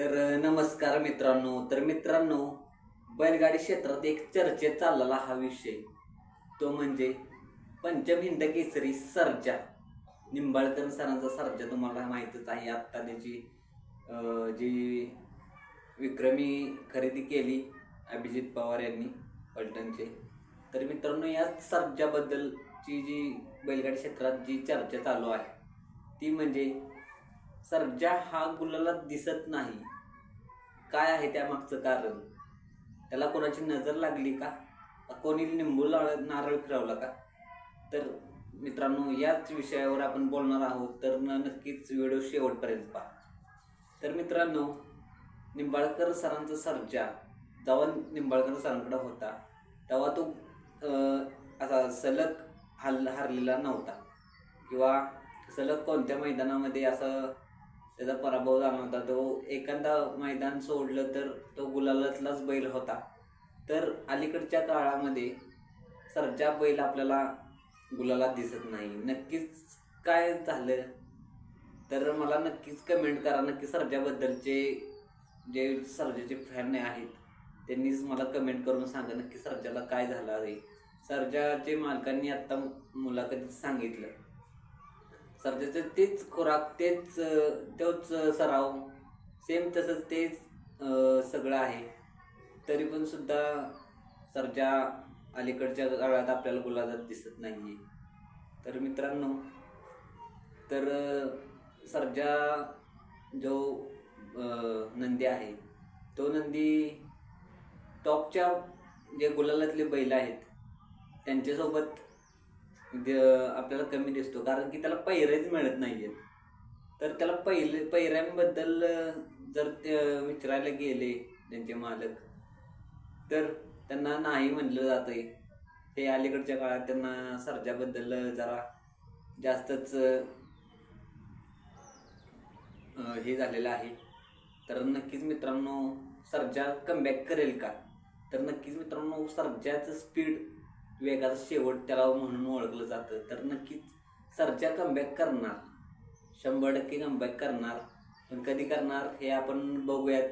तर नमस्कार मित्रांनो. तर मित्रांनो बैलगाडी क्षेत्रात एक चर्चेत चाललेला हा विषय. तो म्हणजे पंचमहिंद केसरी सर्जा. निंबाळकर सरांचा सर्जा तुम्हाला माहीतच आहे. आत्ता त्याची जी विक्रमी खरेदी केली अभिजित पवार यांनी पलटणचे. तर मित्रांनो या सर्जाबद्दलची जी बैलगाडी क्षेत्रात जी चर्चा चालू आहे ती म्हणजे सर्जा हा गुलाला दिसत नाही. काय आहे त्या मागचं कारण? त्याला कोणाची नजर लागली का? कोणी निंबू लाळ नारळ फिरवला का? तर मित्रांनो याच विषयावर आपण बोलणार आहोत. तर न- नक्कीच व्हिडिओ शेवटपर्यंत पहा. तर मित्रांनो निंबाळकर सरांचा सर्जा जेव्हा निंबाळकर सरांकडे होता तेव्हा तो असा सलग हल हरलेला नव्हता. किंवा सलग कोणत्या मैदानामध्ये असं त्याचा पराभव झाला होता. तो एखादा मैदान सोडलं तर तो गुलालातलाच बैल होता. तर अलीकडच्या काळामध्ये सरजा बैल आपल्याला गुलाला दिसत नाही. नक्कीच काय झालं? तर मला नक्कीच कमेंट करा. नक्की सरजाबद्दलचे जे सर्जाचे फॅन आहेत त्यांनीच मला कमेंट करून सांगा नक्की सरजाला काय झालं आहे. सरजाचे मालकांनी आत्ता मुलाखतीत सांगितलं. सध्याचं तेच खुराक तेच तोच सराव सेम तसंच तेच सगळं आहे. तरी पण सुद्धा सरच्या अलीकडच्या काळात आपल्याला गुलाबात दिसत नाही तर मित्रांनो तर सरजा जो नंदी आहे तो नंदी टॉपच्या जे गुलालातले बैल आहेत त्यांच्यासोबत आपल्याला कमी दिसतो. कारण की त्याला पैरेच मिळत नाही आहेत तर त्याला पहिले पैऱ्यांबद्दल जर ते विचारायला गेले त्यांचे मालक तर त्यांना नाही म्हणलं जातंय. ते अलीकडच्या काळात त्यांना सर्जाबद्दल जरा जास्तच हे झालेलं आहे. तर नक्कीच मित्रांनो सर्जा कमबॅक करेल का? तर नक्कीच मित्रांनो सर्जाचं स्पीड वेगाचा शेवट त्याला म्हणून ओळखलं जातं. तर नक्कीच सरच्या कमबॅक करणार. शंभर टक्के कमबॅक करणार. पण कधी करणार हे आपण बघूयात.